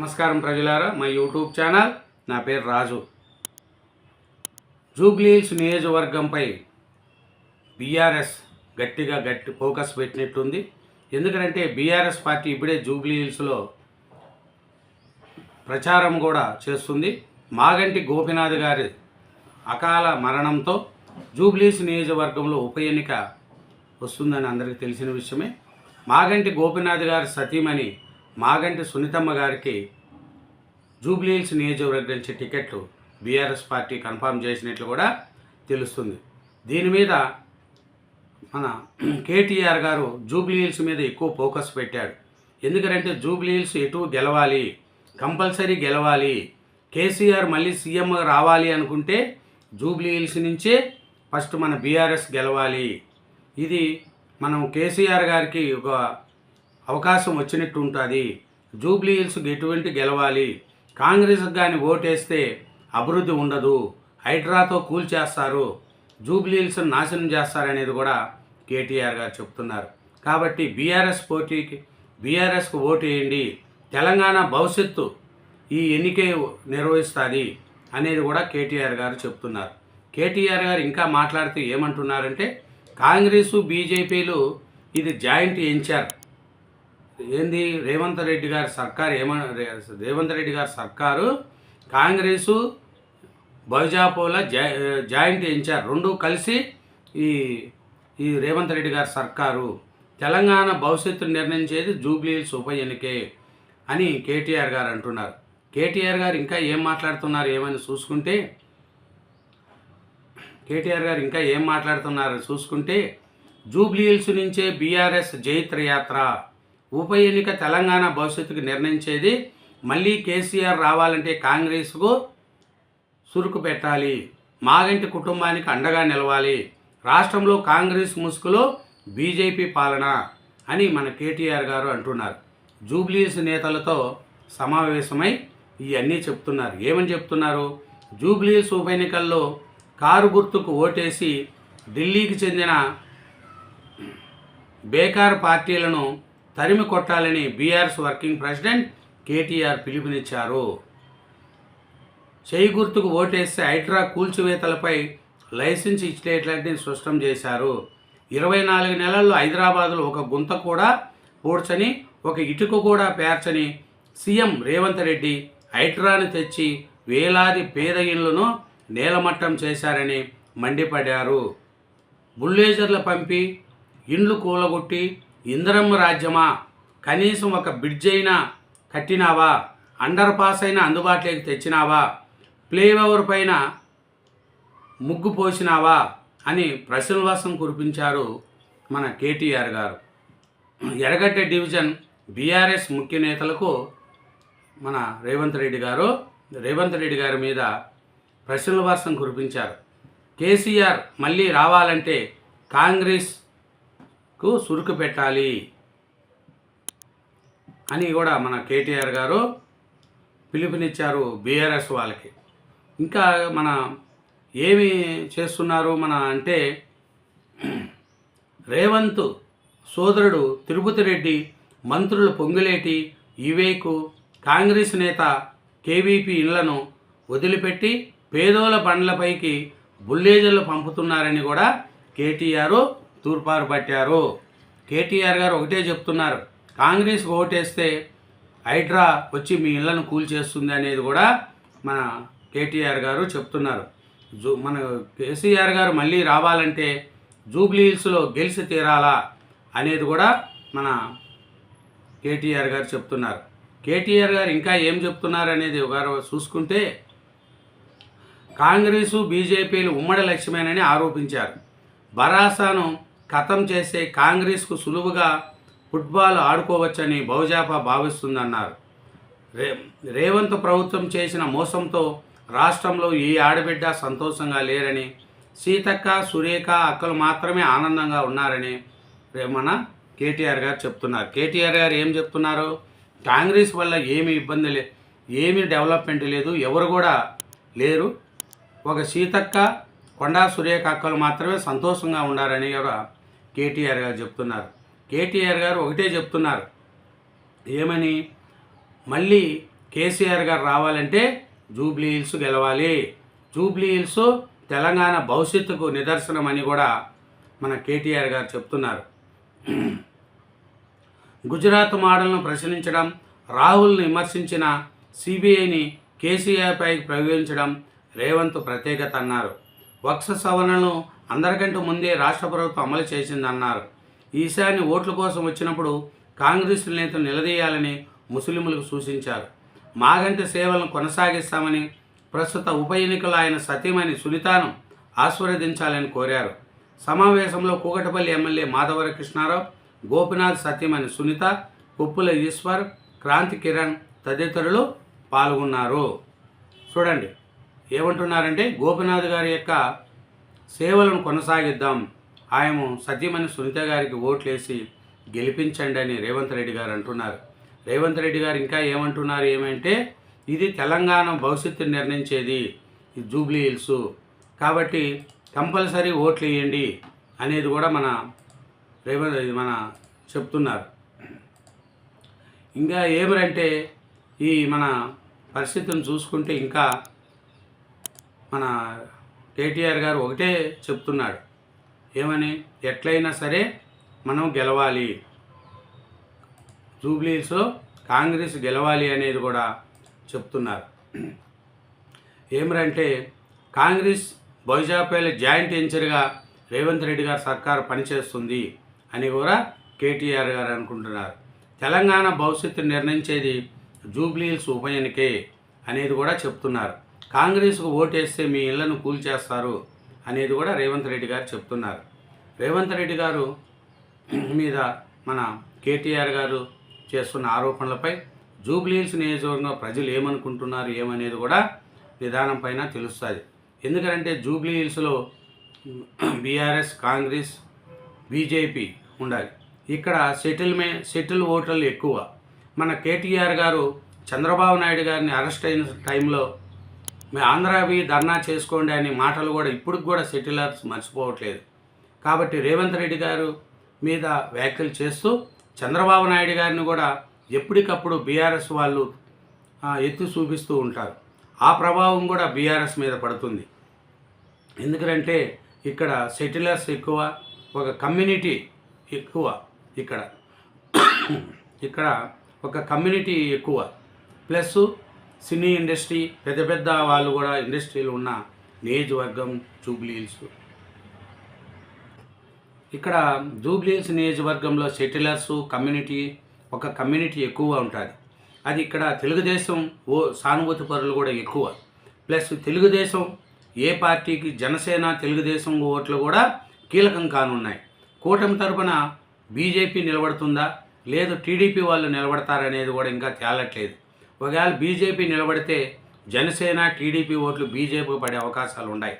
నమస్కారం ప్రజలారా మా యూట్యూబ్ ఛానల్ నా పేరు రాజు. జూబ్లీహిల్స్ నియోజకవర్గంపై బీఆర్ఎస్ గట్టిగా గట్టి ఫోకస్ పెట్టినట్టుంది ఎందుకంటే బీఆర్ఎస్ పార్టీ ఇప్పుడే జూబ్లీహిల్స్లో ప్రచారం కూడా చేస్తుంది. మాగంటి గోపినాథ్ గారి అకాల మరణంతో జూబ్లీస్ నియోజకవర్గంలో ఉప ఎన్నిక వస్తుందని అందరికీ తెలిసిన విషయమే. మాగంటి గోపినాథ్ గారి సతీమణి మాగంటి సునీతమ్మ గారికి జూబ్లీహిల్స్ నియోజకవర్గం నుంచి టికెట్లు బీఆర్ఎస్ పార్టీ కన్ఫామ్ చేసినట్లు కూడా తెలుస్తుంది. దీని మీద మన కేటీఆర్ గారు జూబ్లీహిల్స్ మీద ఎక్కువ ఫోకస్ పెట్టాడు. ఎందుకంటే జూబ్లీహిల్స్ ఎటు గెలవాలి కంపల్సరీ గెలవాలి కేసీఆర్ మళ్ళీ సీఎం రావాలి అనుకుంటే జూబ్లీహిల్స్ నుంచే ఫస్ట్ మన బీఆర్ఎస్ గెలవాలి. ఇది మనం కేసీఆర్ గారికి ఒక అవకాశం వచ్చినట్టు ఉంటుంది జూబ్లీ హిల్స్కి ఎటువంటి గెలవాలి. కాంగ్రెస్ కానీ ఓటేస్తే అభివృద్ధి ఉండదు. హైడ్రాతో కూల్చేస్తారు. జూబ్లీ హిల్స్ నాశనం చేస్తారనేది కూడా కేటీఆర్ గారు చెప్తున్నారు. కాబట్టి బీఆర్ఎస్ పోటీకి బీఆర్ఎస్కు ఓటు వేయండి తెలంగాణ భవిష్యత్తు ఈ ఎన్నికే నిర్వహిస్తుంది అనేది కూడా కేటీఆర్ గారు చెప్తున్నారు. కేటీఆర్ గారు ఇంకా మాట్లాడుతూ ఏమంటున్నారంటే కాంగ్రెసు బీజేపీలు ఇది జాయింట్ ఎంచారు ఏంది? రేవంత్ రెడ్డి గారి సర్కారు ఏమ రేవంత్ రెడ్డి గారి సర్కారు కాంగ్రెసు బైజాపోల జా జాయింట్ ఎంచార్ రెండు కలిసి ఈ ఈ రేవంత్ రెడ్డి గారి సర్కారు తెలంగాణ భవిష్యత్తు నిర్ణయించేది జూబ్లీహిల్స్ ఉప ఎన్నికే అని కేటీఆర్ గారు అంటున్నారు. కేటీఆర్ గారు ఇంకా ఏం మాట్లాడుతున్నారు ఏమని చూసుకుంటే కేటీఆర్ గారు ఇంకా ఏం మాట్లాడుతున్నారు చూసుకుంటే జూబ్లీహిల్స్ నుంచే బీఆర్ఎస్ జైత్ర యాత్ర ఉప ఎన్నిక తెలంగాణ భవిష్యత్తుకు నిర్ణయించేది మళ్ళీ కేసీఆర్ రావాలంటే కాంగ్రెస్కు సురుకు పెట్టాలి. మాగంటి కుటుంబానికి అండగా నిలవాలి. రాష్ట్రంలో కాంగ్రెస్ ముసుగులో బీజేపీ పాలన అని మన కేటీఆర్ గారు అంటున్నారు. జూబ్లీస్ నేతలతో సమావేశమై ఇవన్నీ చెప్తున్నారు. ఏమని చెప్తున్నారు? జూబ్లీస్ ఉప ఎన్నికల్లో కారు గుర్తుకు ఓటేసి ఢిల్లీకి చెందిన బేకార్ పార్టీలను తరిమి కొట్టాలని బీఆర్ఎస్ వర్కింగ్ ప్రెసిడెంట్ కేటీఆర్ పిలుపునిచ్చారు. చేయి గుర్తుకు ఓటేస్తే హైడ్రా కూల్చివేతలపై లైసెన్స్ ఇచ్చేటట్టు స్పష్టం చేశారు. ఇరవై నాలుగు నెలల్లో హైదరాబాద్లో ఒక గుంత కూడా పూడ్చని ఒక ఇటుక కూడా పేర్చని సీఎం రేవంత్ రెడ్డి హైడ్రాను తెచ్చి వేలాది పేద ఇళ్ళను నేలమట్టం చేశారని మండిపడ్డారు. బుల్లేజర్లు పంపి ఇండ్లు కూలగొట్టి ఇంద్రమ్మ రాజ్యమా? కనీసం ఒక బ్రిడ్జ్ అయినా కట్టినావా? అండర్ పాస్ అయినా అందుబాటులోకి తెచ్చినావా? ఫ్లైఓవర్ పైన ముగ్గు పోసినావా? అని ప్రశ్నవాసం కురిపించారు మన కేటీఆర్ గారు. ఎర్రగడ్డ డివిజన్ బీఆర్ఎస్ ముఖ్య నేతలకు మన రేవంత్ రెడ్డి గారు రేవంత్ రెడ్డి గారి మీద ప్రశ్నల వర్షం కురిపించారు. కేసీఆర్ మళ్ళీ రావాలంటే కాంగ్రెస్ కు సురుకు పెట్టాలి. అని కూడా మన కేటీఆర్ గారు పిలుపునిచ్చారు బీఆర్ఎస్ వాళ్ళకి. ఇంకా మన ఏమి చేస్తున్నారు మన అంటే రేవంత్ సోదరుడు తిరుపతి రెడ్డి మంత్రులు పొంగులేటి ఇవేకు కాంగ్రెస్ నేత కేవీపీ ఇళ్ళను వదిలిపెట్టి పేదోల బండ్లపైకి బుల్లేజర్లు పంపుతున్నారని కూడా కేటీఆర్ తూర్పారు పట్టారు. కేటీఆర్ గారు ఒకటే చెప్తున్నారు. కాంగ్రెస్ ఓటేస్తే హైడ్రా వచ్చి మీ ఇళ్ళను కూల్చేస్తుంది అనేది కూడా మన కేటీఆర్ గారు చెప్తున్నారు. జూ మన కేసీఆర్ గారు మళ్ళీ రావాలంటే జూబ్లీహిల్స్లో గెలిచి తీరాలా అనేది కూడా మన కేటీఆర్ గారు చెప్తున్నారు. కేటీఆర్ గారు ఇంకా ఏం చెప్తున్నారు అనేది గారు చూసుకుంటే కాంగ్రెసు బీజేపీలు ఉమ్మడి లక్ష్యమేనని ఆరోపించారు. బరాసాను ఖతం చేసే కాంగ్రెస్కు సులువుగా ఫుట్బాల్ ఆడుకోవచ్చని బహుజాపా భావిస్తుందన్నారు. రే రేవంత్ ప్రభుత్వం చేసిన మోసంతో రాష్ట్రంలో ఏ ఆడబిడ్డ సంతోషంగా లేరని సీతక్క సురేఖ అక్కలు మాత్రమే ఆనందంగా ఉన్నారని మన కేటీఆర్ గారు చెప్తున్నారు. కేటీఆర్ గారు ఏం చెప్తున్నారు? కాంగ్రెస్ వల్ల ఏమి ఇబ్బంది లే ఏమీ డెవలప్మెంట్ లేదు ఎవరు కూడా లేరు. ఒక సీతక్క కొండా సురేఖ అక్కలు మాత్రమే సంతోషంగా ఉన్నారని కూడా కేటీఆర్ గారు చెప్తున్నారు. కేటీఆర్ గారు ఒకటే చెప్తున్నారు. ఏమని? మళ్ళీ కేసీఆర్ గారు రావాలంటే జూబ్లీ హిల్స్ గెలవాలి. జూబ్లీ హిల్స్ తెలంగాణ భవిష్యత్తుకు నిదర్శనం అని కూడా మన కేటీఆర్ గారు చెప్తున్నారు. గుజరాత్ మోడల్ను ప్రశ్నించడం రాహుల్ని విమర్శించిన సిబిఐని కేసీఆర్పై ప్రయోగించడం రేవంత్ ప్రత్యేకత అన్నారు. వక్స సవరణను అందరికంటే ముందే రాష్ట్ర ప్రభుత్వం అమలు చేసిందన్నారు. ఈశాన్య ఓట్ల కోసం వచ్చినప్పుడు కాంగ్రెస్ నేతలు నిలదీయాలని ముస్లింలకు సూచించారు. మాగంటి సేవలను కొనసాగిస్తామని ప్రస్తుత ఉప ఎన్నికలో ఆయన సతీమణి సునీతను ఆశీర్వదించాలని కోరారు. సమావేశంలో కూకటపల్లి ఎమ్మెల్యే మాధవర కృష్ణారావు గోపినాథ్ సతీమణి సునీత కుప్పుల ఈశ్వర్ క్రాంతి కిరణ్ తదితరులు పాల్గొన్నారు. చూడండి ఏమంటున్నారంటే గోపినాథ్ గారి యొక్క సేవలను కొనసాగిద్దాం. ఆయన సత్యమణి సునీత గారికి ఓట్లేసి గెలిపించండి అని రేవంత్ రెడ్డి గారు అంటున్నారు. రేవంత్ రెడ్డి గారు ఇంకా ఏమంటున్నారు ఏమంటే ఇది తెలంగాణ భవిష్యత్తు నిర్ణయించేది ఈ జూబ్లీ హిల్స్. కాబట్టి కంపల్సరీ ఓట్లు వేయండి అనేది కూడా మన రేవంత్ మన చెప్తున్నారు. ఇంకా ఏమరంటే ఈ మన పరిస్థితిని చూసుకుంటే ఇంకా మన కేటీఆర్ గారు ఒకటే చెప్తున్నాడు. ఏమని? ఎట్లయినా సరే మనం గెలవాలి. జూబ్లీస్లో కాంగ్రెస్ గెలవాలి అనేది కూడా చెప్తున్నారు. ఏమిరంటే కాంగ్రెస్ బైజాపేల జాయింట్ వెంచర్గా రేవంత్ రెడ్డి గారు సర్కారు పనిచేస్తుంది అని కూడా కేటీఆర్ గారు అనుకుంటున్నారు. తెలంగాణ భవిష్యత్తు నిర్ణయించేది జూబ్లీహిల్స్ ఉప ఎన్నికే అనేది కూడా చెప్తున్నారు. కాంగ్రెస్కు ఓటేస్తే మీ ఇళ్ళను కూల్చేస్తారు అనేది కూడా రేవంత్ రెడ్డి గారు చెప్తున్నారు. రేవంత్ రెడ్డి గారు మీద మన కేటీఆర్ గారు చేస్తున్న ఆరోపణలపై జూబ్లీహిల్స్ నియోజకవర్గంలో ప్రజలు ఏమనుకుంటున్నారు ఏమనేది కూడా విధానం పైన తెలుస్తుంది. ఎందుకంటే జూబ్లీ హిల్స్లో బీఆర్ఎస్ కాంగ్రెస్ బీజేపీ ఉండాలి. ఇక్కడ సెటిల్మే సెటిల్ ఓటర్లు ఎక్కువ. మన కేటీఆర్ గారు చంద్రబాబు నాయుడు గారిని అరెస్ట్ అయిన టైంలో మీ ఆంధ్రావి ధర్నా చేసుకోండి అనే మాటలు కూడా ఇప్పటికి కూడా సెటిలర్స్ మర్చిపోవట్లేదు. కాబట్టి రేవంత్ రెడ్డి గారు మీద వ్యాఖ్యలు చేస్తూ చంద్రబాబు నాయుడు గారిని కూడా ఎప్పటికప్పుడు బీఆర్ఎస్ వాళ్ళు ఎత్తి చూపిస్తూ ఉంటారు. ఆ ప్రభావం కూడా బీఆర్ఎస్ మీద పడుతుంది. ఎందుకంటే ఇక్కడ సెటిలర్స్ ఎక్కువ ఒక కమ్యూనిటీ ఎక్కువ ఇక్కడ. ఇక్కడ ఒక కమ్యూనిటీ ఎక్కువ. ప్లస్ సినీ ఇండస్ట్రీ పెద్ద పెద్ద వాళ్ళు కూడా ఇండస్ట్రీలు ఉన్న నియోజకవర్గం జూబ్లీ హిల్స్ ఇక్కడ జూబ్లీ హిల్స్ నియోజకవర్గంలో సెటిలర్స్ కమ్యూనిటీ ఒక కమ్యూనిటీ ఎక్కువ ఉంటుంది. అది ఇక్కడ తెలుగుదేశం ఓ సానుభూతి పరులు కూడా ఎక్కువ. ప్లస్ తెలుగుదేశం ఏ పార్టీకి జనసేన తెలుగుదేశం ఓట్లు కూడా కీలకం కానున్నాయి. కూటమి తరపున బీజేపీ నిలబడుతుందా? లేదు టీడీపీ వాళ్ళు నిలబడతారనేది కూడా ఇంకా తేలట్లేదు. ఒకవేళ బీజేపీ నిలబడితే జనసేన టీడీపీ ఓట్లు బీజేపీ పడే అవకాశాలు ఉన్నాయి.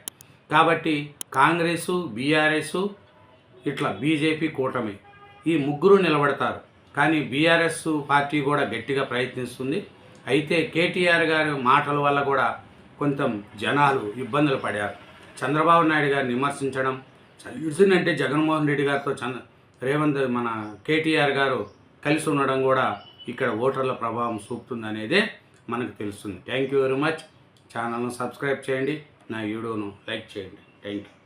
కాబట్టి కాంగ్రెస్ బీఆర్ఎస్ ఇట్లా బీజేపీ కూటమి ఈ ముగ్గురు నిలబడతారు. కానీ బీఆర్ఎస్ పార్టీ కూడా గట్టిగా ప్రయత్నిస్తుంది. అయితే కేటీఆర్ గారి మాటల వల్ల కూడా కొంత జనాలు ఇబ్బందులు పడారు. చంద్రబాబు నాయుడు గారిని విమర్శించడం అంటే జగన్మోహన్ రెడ్డి గారితో చంద్ర రేవంత్ మన కేటీఆర్ గారు కలిసి ఉండడం కూడా ఇక్కడ ఓటర్ల ప్రభావం చూపుతుందనేదే మనకు తెలుస్తుంది. థ్యాంక్ యూ వెరీ మచ్ ఛానల్ను సబ్స్క్రైబ్ చేయండి. నా వీడియోను లైక్ చేయండి. Thank you